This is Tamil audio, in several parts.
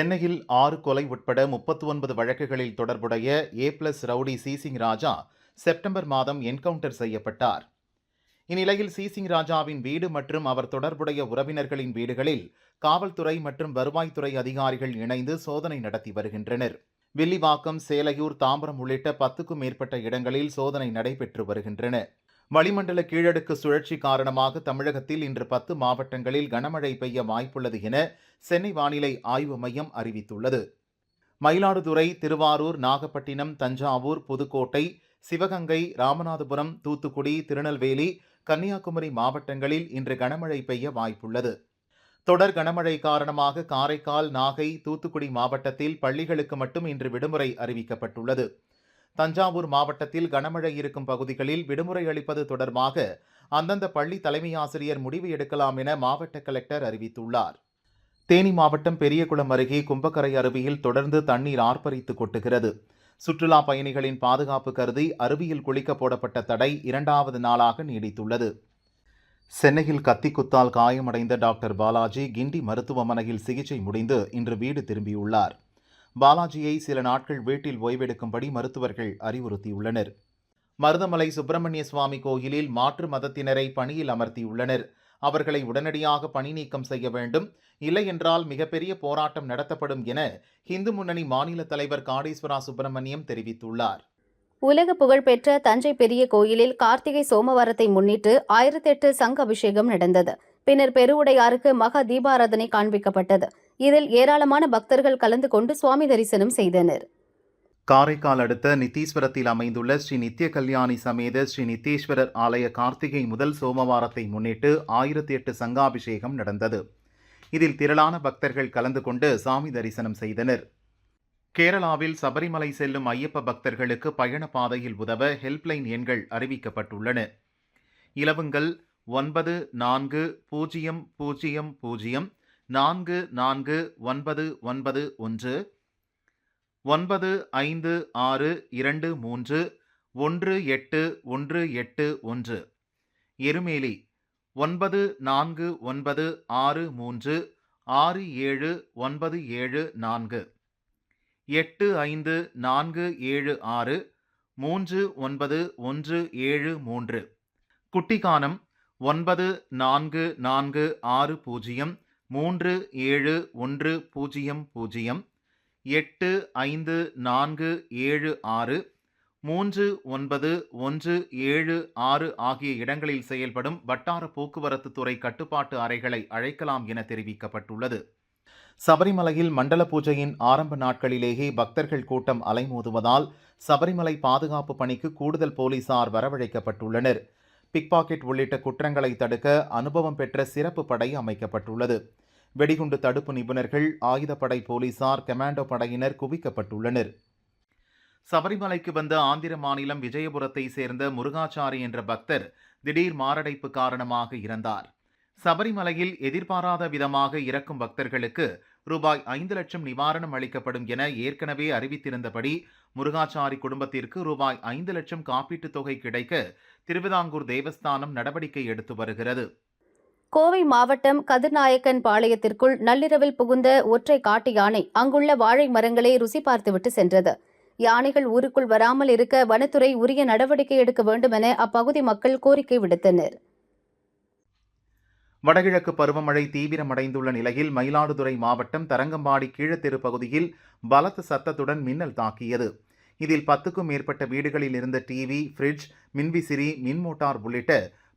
சென்னையில் ஆறு கொலை உட்பட முப்பத்தி ஒன்பது வழக்குகளில் தொடர்புடைய A plus rowdy seizing Raja September மாதம் என்கவுண்டர் செய்யப்பட்டார். இந்நிலையில் சிசிங் ராஜாவின் வீடு மற்றும் அவர் தொடர்புடைய உறவினர்களின் வீடுகளில் காவல்துறை மற்றும் வருவாய்த்துறை அதிகாரிகள் இணைந்து சோதனை நடத்தி வருகின்றனர். வில்லிவாக்கம் சேலையூர் தாம்பரம் உள்ளிட்ட பத்துக்கும் மேற்பட்ட இடங்களில் சோதனை நடைபெற்று வருகின்றன. வளிமண்டல கீழடுக்கு சுழற்சி காரணமாக தமிழகத்தில் இன்று பத்து மாவட்டங்களில் கனமழை பெய்ய வாய்ப்புள்ளது என சென்னை வானிலை ஆய்வு மையம் அறிவித்துள்ளது. மயிலாடுதுறை திருவாரூர் நாகப்பட்டினம் தஞ்சாவூர் புதுக்கோட்டை சிவகங்கை ராமநாதபுரம் தூத்துக்குடி திருநெல்வேலி கன்னியாகுமரி மாவட்டங்களில் இன்று கனமழை பெய்ய வாய்ப்புள்ளது. தொடர் கனமழை காரணமாக காரைக்கால் நாகை தூத்துக்குடி மாவட்டத்தில் பள்ளிகளுக்கு மட்டும் இன்று விடுமுறை அறிவிக்கப்பட்டுள்ளது. தஞ்சாவூர் மாவட்டத்தில் கனமழை இருக்கும் பகுதிகளில் விடுமுறை அளிப்பது தொடர்பாக அந்தந்த பள்ளி தலைமை ஆசிரியர் முடிவு எடுக்கலாம் என மாவட்ட கலெக்டர் அறிவித்துள்ளார். தேனி மாவட்டம் பெரியகுளம் அருகே கும்பக்கரை அருவியில் தொடர்ந்து தண்ணீர் ஆர்ப்பரித்து கொட்டுகிறது. சுற்றுலா பயணிகளின் பாதுகாப்பு கருதி அருவியில் குளிக்க போடப்பட்ட தடை இரண்டாவது நாளாக நீடித்துள்ளது. சென்னையில் கத்திக்குத்தால் காயமடைந்த டாக்டர் பாலாஜி கிண்டி மருத்துவமனையில் சிகிச்சை முடிந்து இன்று வீடு திரும்பியுள்ளார். பாலாஜியை சில நாட்கள் வீட்டில் ஓய்வெடுக்கும்படி மருத்துவர்கள் அறிவுறுத்தியுள்ளனர். மருதமலை சுப்பிரமணிய சுவாமி கோயிலில் மாற்று மதத்தினரை பணியில் அமர்த்தியுள்ளனர். அவர்களை உடனடியாக பணி நீக்கம் செய்ய வேண்டும். இல்லையென்றால் மிகப்பெரிய போராட்டம் நடத்தப்படும் என இந்து முன்னணி மாநில தலைவர் காடீஸ்வரா சுப்பிரமணியம் தெரிவித்துள்ளார். உலக புகழ்பெற்ற தஞ்சை பெரிய கோயிலில் கார்த்திகை சோமவாரத்தை முன்னிட்டு ஆயிரத்தெட்டு சங்க அபிஷேகம் நடந்தது. பின்னர் பெருவுடையாருக்கு மகா தீபாராதனை காண்பிக்கப்பட்டது. இதில் ஏராளமான பக்தர்கள் கலந்து கொண்டு சுவாமி தரிசனம் செய்தனர். காரைக்கால் அடுத்த நித்தீஸ்வரத்தில் அமைந்துள்ள ஸ்ரீ நித்திய கல்யாணி சமேத ஸ்ரீ நித்தீஸ்வரர் ஆலய கார்த்திகை முதல் சோமவாரத்தை முன்னிட்டு ஆயிரத்தி எட்டு சங்காபிஷேகம் நடந்தது. இதில் திரளான பக்தர்கள் கலந்து கொண்டு சாமி தரிசனம் செய்தனர். கேரளாவில் சபரிமலை செல்லும் ஐயப்ப பக்தர்களுக்கு பயண பாதையில் உதவ ஹெல்ப்லைன் எண்கள் அறிவிக்கப்பட்டுள்ளன. இலவுங்கள் ஒன்பது நான்கு பூஜ்ஜியம் பூஜ்ஜியம் பூஜ்ஜியம் நான்கு நான்கு ஒன்பது ஒன்பது ஒன்று ஒன்பது ஐந்து ஆறு இரண்டு மூன்று ஒன்று எட்டு ஒன்று எட்டு ஒன்று. எருமேலி ஒன்பது நான்கு ஒன்பது ஆறு மூன்று ஆறு ஏழு ஒன்பது ஏழு நான்கு. எட்டு ஐந்து நான்கு ஏழு ஆறு மூன்று ஒன்பது ஒன்று ஏழு மூன்று. குட்டிக்கானம் ஒன்பது நான்கு நான்கு ஆறு பூஜ்ஜியம் மூன்று ஏழு ஒன்று பூஜ்ஜியம் பூஜ்ஜியம். எட்டு ஐந்து நான்கு ஏழு ஆறு. மூன்று ஒன்பது ஒன்று ஏழு ஆறு ஆகிய இடங்களில் செயல்படும் வட்டார போக்குவரத்து துறை கட்டுப்பாட்டு அறைகளை அழைக்கலாம் என தெரிவிக்கப்பட்டுள்ளது. சபரிமலையில் மண்டல பூஜையின் ஆரம்ப நாட்களிலேயே பக்தர்கள் கூட்டம் அலைமோதுவதால் சபரிமலை பாதுகாப்பு பணிக்கு கூடுதல் போலீசார் வரவழைக்கப்பட்டுள்ளனர். பிக்பாக்கெட் உள்ளிட்ட குற்றங்களை தடுக்க அனுபவம் பெற்ற சிறப்பு படை அமைக்கப்பட்டுள்ளது. வெடிகுண்டு தடுப்பு நிபுணர்கள் ஆயுதப்படை போலீசார் கமாண்டோ படையினர் குவிக்கப்பட்டுள்ளனர். சபரிமலைக்கு வந்த ஆந்திர மாநிலம் விஜயபுரத்தை சேர்ந்த முருகாச்சாரி என்ற பக்தர் திடீர் மாரடைப்பு காரணமாக இறந்தார். சபரிமலையில் எதிர்பாராத விதமாக இறக்கும் பக்தர்களுக்கு ரூபாய் ஐந்து லட்சம் நிவாரணம் அளிக்கப்படும் என ஏற்கனவே அறிவித்திருந்தபடி முருகாச்சாரி குடும்பத்திற்கு ரூபாய் ஐந்து லட்சம் காப்பீட்டுத் தொகை கிடைக்க திருவிதாங்கூர் தேவஸ்தானம் நடவடிக்கை எடுத்து வருகிறது. கோவை மாவட்டம் கதிர்நாயக்கன் பாளையத்திற்குள் நள்ளிரவில் புகுந்த ஒற்றை காட்டு யானை அங்குள்ள வாழை மரங்களை ருசி பார்த்துவிட்டு சென்றது. யானைகள் ஊருக்குள் வராமல் இருக்க வனத்துறை உரிய நடவடிக்கை எடுக்க வேண்டும் என அப்பகுதி மக்கள் கோரிக்கை விடுத்தனர். வடகிழக்கு பருவமழை தீவிரமடைந்துள்ள நிலையில் மயிலாடுதுறை மாவட்டம் தரங்கம்பாடி கீழத்தெரு பகுதியில் பலத்த சத்தத்துடன் மின்னல் தாக்கியது. இதில் பத்துக்கும் மேற்பட்ட வீடுகளில் இருந்த டிவி ஃப்ரிட்ஜ் மின்விசிறி மின் மோட்டார் உள்ளிட்ட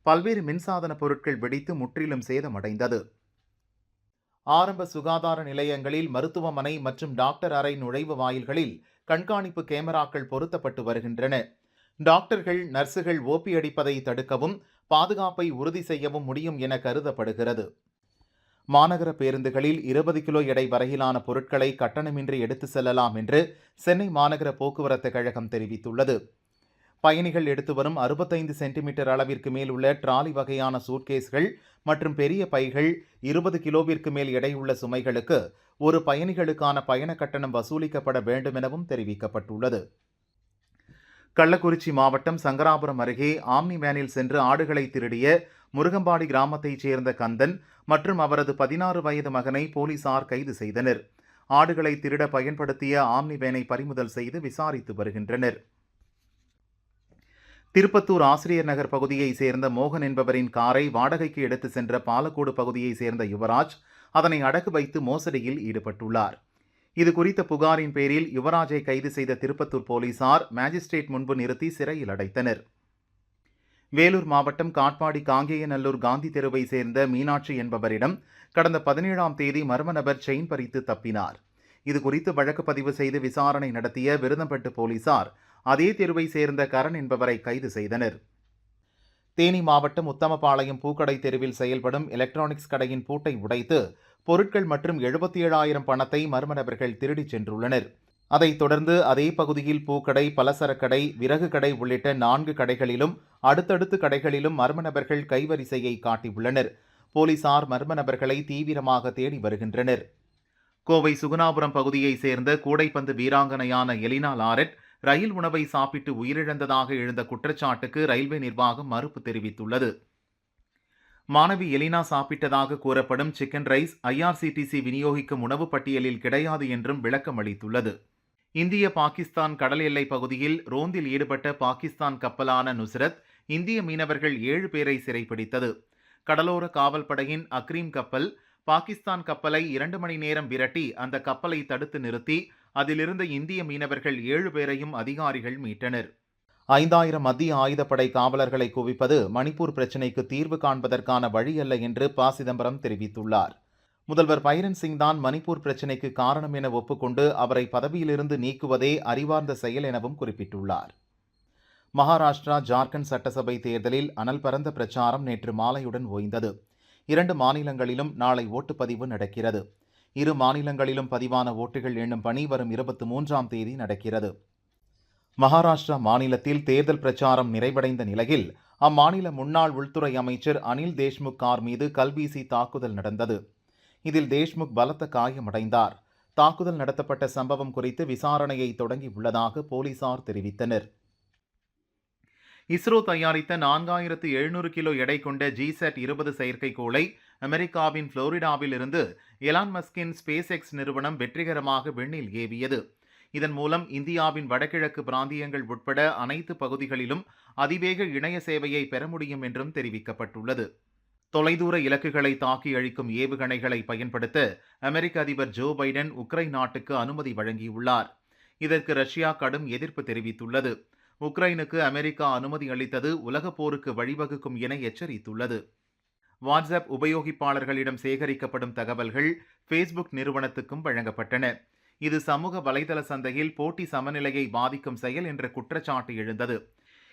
பல்வேறு மின்சாதன பொருட்கள் வெடித்து முற்றிலும் சேதமடைந்தது. ஆரம்ப சுகாதார நிலையங்களில் மருத்துவமனை மற்றும் டாக்டர் அறை நுழைவு வாயில்களில் கண்காணிப்பு கேமராக்கள் பொருத்தப்பட்டு வருகின்றன. டாக்டர்கள் நர்சுகள் ஓபி அடிப்பதை தடுக்கவும் பாதுகாப்பை உறுதி செய்யவும் முடியும் என கருதப்படுகிறது. மாநகர பேருந்துகளில் இருபது கிலோ எடை வரையிலான பொருட்களை கட்டணமின்றி எடுத்து செல்லலாம் என்று சென்னை மாநகர போக்குவரத்து கழகம் தெரிவித்துள்ளது. பயணிகள் எடுத்து வரும் அறுபத்தைந்து சென்டிமீட்டர் அளவிற்கு மேல் உள்ள டிராலி வகையான சூட்கேஸ்கள் மற்றும் பெரிய பைகள் இருபது கிலோவிற்கு மேல் எடையுள்ள சுமைகளுக்கு ஒரு பயணிகளுக்கான பயண கட்டணம் வசூலிக்கப்பட வேண்டும் எனவும் தெரிவிக்கப்பட்டுள்ளது. கள்ளக்குறிச்சி மாவட்டம் சங்கராபுரம் அருகே ஆம்னி வேனில் சென்று ஆடுகளை திருடிய முருகம்பாடி கிராமத்தைச் சேர்ந்த கந்தன் மற்றும் அவரது பதினாறு வயது மகனை போலீசார் கைது செய்தனர். ஆடுகளை திருட பயன்படுத்திய ஆம்னி வேனை பறிமுதல் செய்து விசாரித்து வருகின்றனர். திருப்பத்தூர் ஆசிரியர் நகர் பகுதியைச் சேர்ந்த மோகன் என்பவரின் காரை வாடகைக்கு எடுத்து சென்ற பாலக்கோடு பகுதியைச் சேர்ந்த யுவராஜ் அதனை அடகு வைத்து மோசடியில் ஈடுபட்டுள்ளார். இது குறித்த புகாரின் பேரில் யுவராஜை கைது செய்த திருப்பத்தூர் போலீசார் மேஜிஸ்ட்ரேட் முன்பு நிறுத்தி சிறையில் அடைத்தனர். வேலூர் மாவட்டம் காட்பாடி காங்கேயநல்லூர் காந்தி தெருவை சேர்ந்த மீனாட்சி என்பவரிடம் கடந்த பதினேழாம் தேதி மர்ம நபர் செயின் பறித்து தப்பினார். இது குறித்து வழக்கு பதிவு செய்து விசாரணை நடத்திய விருதம்பட்டு போலீசார் அதே தெருவை சேர்ந்த கரண் என்பவரை கைது செய்தனர். தேனி மாவட்டம் உத்தமபாளையம் பூக்கடை தெருவில் செயல்படும் எலக்ட்ரானிக்ஸ் கடையின் பூட்டை உடைத்து பொருட்கள் மற்றும் எழுபத்தி ஏழாயிரம் பணத்தை மர்ம நபர்கள் திருடிச் சென்றுள்ளனர். அதைத் தொடர்ந்து அதே பகுதியில் பூக்கடை பலசரக்கடை விறகு கடை உள்ளிட்ட நான்கு கடைகளிலும் அடுத்தடுத்து கடைகளிலும் மர்ம நபர்கள் கைவரிசையை காட்டியுள்ளனர். போலீசார் மர்ம நபர்களை தீவிரமாக தேடி வருகின்றனர். கோவை சுகுணாபுரம் பகுதியைச் சேர்ந்த கூடைப்பந்து வீராங்கனையான எலினா லாரெட் ரயில் உணவை சாப்பிட்டு உயிரிழந்ததாக எழுந்த குற்றச்சாட்டுக்கு ரயில்வே நிர்வாகம் மறுப்பு தெரிவித்துள்ளது. மாணவி எலினா சாப்பிட்டதாக கூறப்படும் சிக்கன் ரைஸ் ஐஆர்சிடிசி விநியோகிக்கும் உணவு பட்டியலில் கிடையாது என்றும் விளக்கம் அளித்துள்ளது. இந்திய பாகிஸ்தான் கடல் எல்லை பகுதியில் ரோந்தில் ஈடுபட்ட பாகிஸ்தான் கப்பலான நுஸ்ரத் இந்திய மீனவர்கள் ஏழு பேரை சிறைப்பிடித்தது. கடலோர காவல்படையின் அக்ரீம் கப்பல் பாகிஸ்தான் கப்பலை இரண்டு மணி நேரம் விரட்டி அந்த கப்பலை தடுத்து நிறுத்தி அதிலிருந்த இந்திய மீனவர்கள் ஏழு பேரையும் அதிகாரிகள் மீட்டனர். ஐந்தாயிரம் மத்திய ஆயுதப்படை காவலர்களை குவிப்பது மணிப்பூர் பிரச்சினைக்கு தீர்வு காண்பதற்கான வழியல்ல என்று ப. சிதம்பரம் தெரிவித்துள்ளார். முதல்வர் பைரன் சிங் தான் மணிப்பூர் பிரச்சினைக்கு காரணம் என ஒப்புக்கொண்டு அவரை பதவியிலிருந்து நீக்குவதே அறிவார்ந்த செயல் எனவும் குறிப்பிட்டுள்ளார். மகாராஷ்டிரா ஜார்க்கண்ட் சட்டசபை தேர்தலில் அனல் பரந்த பிரச்சாரம் நேற்று மாலையுடன் ஓய்ந்தது. இரண்டு மாநிலங்களிலும் நாளை ஓட்டுப்பதிவு நடக்கிறது. இரு மாநிலங்களிலும் பதிவான ஓட்டுகள் எண்ணும் பணி வரும் இருபத்தி மூன்றாம் தேதி நடக்கிறது. மகாராஷ்டிரா மாநிலத்தில் தேர்தல் பிரச்சாரம் நிறைவடைந்த நிலையில் அம்மாநில முன்னாள் உள்துறை அமைச்சர் அனில் தேஷ்முக் கார் மீது கல்வீசி தாக்குதல் நடந்தது. இதில் தேஷ்முக் பலத்த காயமடைந்தார். தாக்குதல் நடத்தப்பட்ட சம்பவம் குறித்து விசாரணையை தொடங்கியுள்ளதாக போலீசார் தெரிவித்தனர். இஸ்ரோ தயாரித்த நான்காயிரத்து எழுநூறு கிலோ எடை கொண்ட ஜிசெட் இருபது செயற்கைக்கோளை அமெரிக்காவின் புளோரிடாவில் இருந்து எலான் மஸ்கின் ஸ்பேஸ் எக்ஸ் நிறுவனம் வெற்றிகரமாக விண்ணில் ஏவியது. இதன் மூலம் இந்தியாவின் வடகிழக்கு பிராந்தியங்கள் உட்பட அனைத்து பகுதிகளிலும் அதிவேக இணைய சேவையை பெற முடியும் என்றும் தெரிவிக்கப்பட்டுள்ளது. தொலைதூர இலக்குகளை தாக்கி அழிக்கும் ஏவுகணைகளை பயன்படுத்த அமெரிக்க அதிபர் ஜோ பைடன் உக்ரைன் நாட்டுக்கு அனுமதி வழங்கியுள்ளார். இதற்கு ரஷ்யா கடும் எதிர்ப்பு தெரிவித்துள்ளது. உக்ரைனுக்கு அமெரிக்கா அனுமதி அளித்தது உலகப் போருக்கு வழிவகுக்கும் என எச்சரித்துள்ளது. வாட்ஸ்அப் உபயோகிப்பாளர்களிடம் சேகரிக்கப்படும் தகவல்கள் ஃபேஸ்புக் நிறுவனத்துக்கும் வழங்கப்பட்டன. இது சமூக வலைதள சந்தையில் போட்டி சமநிலையை பாதிக்கும் செயல் என்ற குற்றச்சாட்டு எழுந்தது.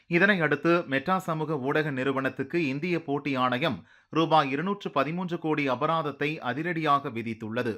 இதனை அடுத்து மெட்டா சமூக ஊடக நிறுவனத்துக்கு இந்திய போட்டி ஆணையம் ரூபாய் இருநூற்று பதிமூன்று கோடி அபராதத்தை அதிரடியாக விதித்துள்ளது.